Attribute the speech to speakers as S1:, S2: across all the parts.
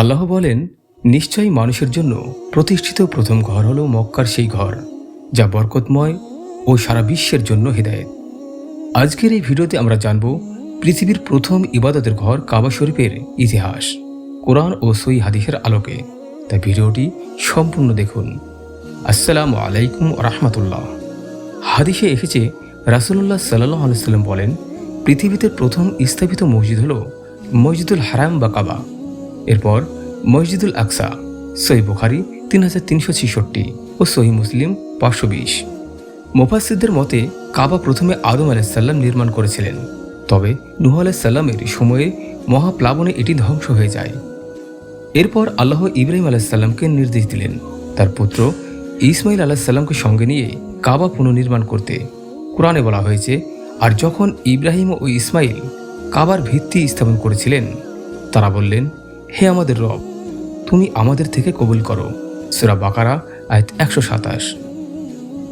S1: আল্লাহ বলেন, নিশ্চয়ই মানুষের জন্য প্রতিষ্ঠিত প্রথম ঘর হল মক্কার সেই ঘর, যা বরকতময় ও সারা বিশ্বের জন্য হেদায়েত। আজকের এই ভিডিওতে আমরা জানব পৃথিবীর প্রথম ইবাদতের ঘর কাবা শরীফের ইতিহাস, কোরআন ও সই হাদিসের আলোকে। তাই ভিডিওটি সম্পূর্ণ দেখুন। আসসালামু আলাইকুম রহমতুল্লাহ। হাদিসে এসেছে রাসুল্লাহ সাল্লাহ আলাইসাল্লাম বলেন, পৃথিবীতে প্রথম স্থাপিত মসজিদ হল মসজিদুল হারাম বা কাবা। এরপর মসজিদুল আকসা, সহি বুখারি তিন হাজার তিনশো ছেষট্টি ও সহি মুসলিম পাঁচশো বিশ। মোফাসিদদের মতে, কাবা প্রথমে আদম আলাইসাল্লাম নির্মাণ করেছিলেন। তবে নুহ আলাইসাল্লামের সময়ে মহাপ্লাবনে এটি ধ্বংস হয়ে যায়। এরপর আল্লাহ ইব্রাহিম আলাহিসাল্লামকে নির্দেশ দিলেন। তার পুত্র ইসমাইল আলাহিসাল্লামকে সঙ্গে নিয়ে কাবা পুনর্নির্মাণ করতে। কোরআনে বলা হয়েছে, আর যখন ইব্রাহিম ও ইসমাইল কাবার ভিত্তি স্থাপন করেছিলেন, তারা বললেন হে আমাদের রব, তুমি আমাদের থেকে কবুল করো। সুরা বাকারা, আয়াত একশো সাতাশ।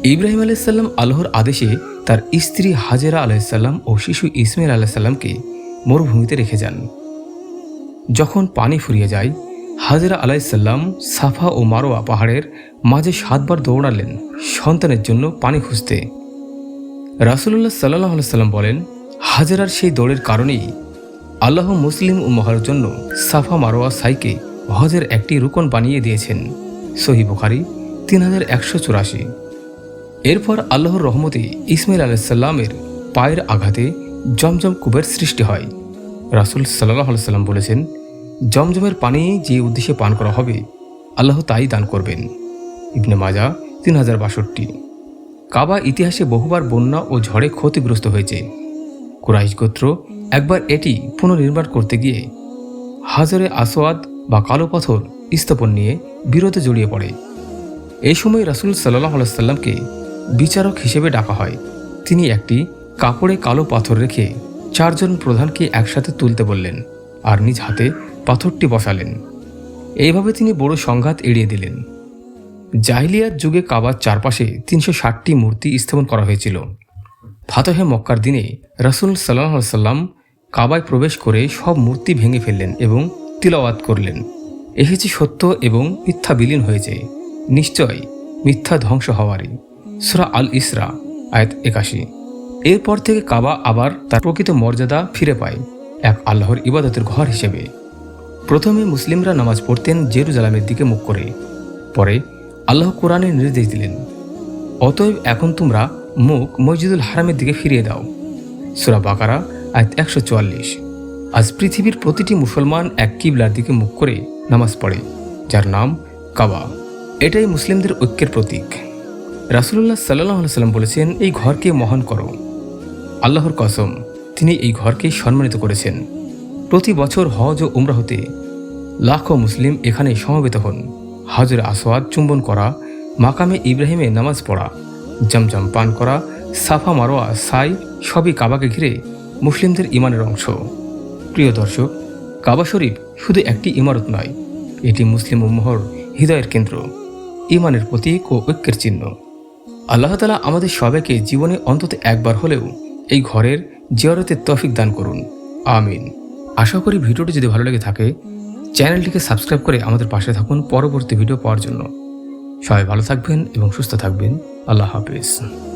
S1: ইব্রাহিম আলাইসাল্লাম আল্লাহর আদেশে তার স্ত্রী হাজেরা আলাইসাল্লাম ও শিশু ইসমাইল আলাইসাল্লামকে মরুভূমিতে রেখে যান। যখন পানি ফুরিয়ে যায়, হাজরা আলাইসাল্লাম সাফা ও মারোয়া পাহাড়ের মাঝে সাতবার দৌড়ালেন সন্তানের জন্য পানি খুঁজতে। রাসুল্লাহ সাল্লাহ সাল্লাম বলেন, হাজরার সেই দৌড়ের কারণেই আল্লাহ মুসলিম ও মহার জন্য সাফা মারোয়া সাইকে হজের একটি রুকন বানিয়ে দিয়েছেন। সহি বুখারি তিন হাজার একশো চুরাশি। এরপর আল্লাহর রহমতে ইসমাইল আলাইসাল্লামের পায়ের আঘাতে জমজম কুবের সৃষ্টি হয়। রাসুল সাল্লাহ সাল্লাম বলেছেন, জমজমের পানি যে উদ্দেশ্যে পান করা হবে, আল্লাহ তাই দান করবেন। ইবনে মাজা তিন হাজার বাষট্টি। কাবা ইতিহাসে বহুবার বন্যা ও ঝড়ে ক্ষতিগ্রস্ত হয়েছে। কুরাইশ গোত্র একবার এটি পুনর্নির্মাণ করতে গিয়ে হাজারে আসোয়াদ বা কালো পাথর স্থাপন নিয়ে বিরোধে জড়িয়ে পড়ে। এই সময় রাসুল সাল্লাহ সাল্লামকে বিচারক হিসেবে ডাকা হয়। তিনি একটি কাপড়ে কালো পাথর রেখে চারজন প্রধানকে একসাথে তুলতে বললেন আর নিজ হাতে পাথরটি বসালেন। এইভাবে তিনি বড় সংঘাত এড়িয়ে দিলেন। জাহিলিয়ার যুগে কাবার চারপাশে তিনশো ষাটটি মূর্তি স্থাপন করা হয়েছিল। ফাতহে মক্কার দিনে রাসুল সাল্লাহ সাল্লাম কাবায় প্রবেশ করে সব মূর্তি ভেঙে ফেললেন এবং তিলাওয়াত করলেন। এসেছে সত্য এবং মিথ্যা বিলীন হয়েছে নিশ্চয় মিথ্যা ধ্বংস হওয়ারই। সুরা আল ইসরা, আয়াত একাশি। এরপর থেকে কাবা আবার তার প্রকৃত মর্যাদা ফিরে পায় এক আল্লাহর ইবাদতের ঘর হিসেবে। প্রথমে মুসলিমরা নামাজ পড়তেন জেরুজালামের দিকে মুখ করে। পরে আল্লাহ কোরআনের নির্দেশ দিলেন, অতএব এখন তোমরা মুখ মসজিদুল হারামের দিকে ফিরিয়ে দাও। সুরা বাকারা আয়াত একশো চুয়াল্লিশ। আজ পৃথিবীর প্রতিটি মুসলমান এক কিবলার দিকে মুখ করে নামাজ পড়ে, যার নাম কাবা। এটাই মুসলিমদের ঐক্যের প্রতীক। রাসুল্লাহ সাল্লাহ সাল্লাম বলেছেন, এই ঘরকে মহান করো। আল্লাহর কসম, তিনি এই ঘরকে সম্মানিত করেছেন। প্রতি বছর হজ ও উমরা হতে লাখো মুসলিম এখানে সমবেত হন। হাজর আসওয়াদ চুম্বন করা, মাকামে ইব্রাহিমে নামাজ পড়া, জমজম পান করা, সাফা মারোয়া, সাই, সবই কাবাকে ঘিরে মুসলিমদের ইমানের অংশ। প্রিয় দর্শক, কাবা শরীফ শুধু একটি ইমারত নয়, এটি মুসলিম উম্মহর হৃদয়ের কেন্দ্র ইমানের প্রতীক ও ঐক্যের চিহ্ন। আল্লাহ তালা আমাদের সবাইকে জীবনে অন্তত একবার হলেও এই ঘরের জিয়ারতের তফিক দান করুন। আমিন। আশা করি ভিডিওটি যদি ভালো লেগে থাকে, চ্যানেলটিকে সাবস্ক্রাইব করে আমাদের পাশে থাকুন পরবর্তী ভিডিও পাওয়ার জন্য। সবাই ভালো থাকবেন এবং সুস্থ থাকবেন। আল্লাহ হাফিজ।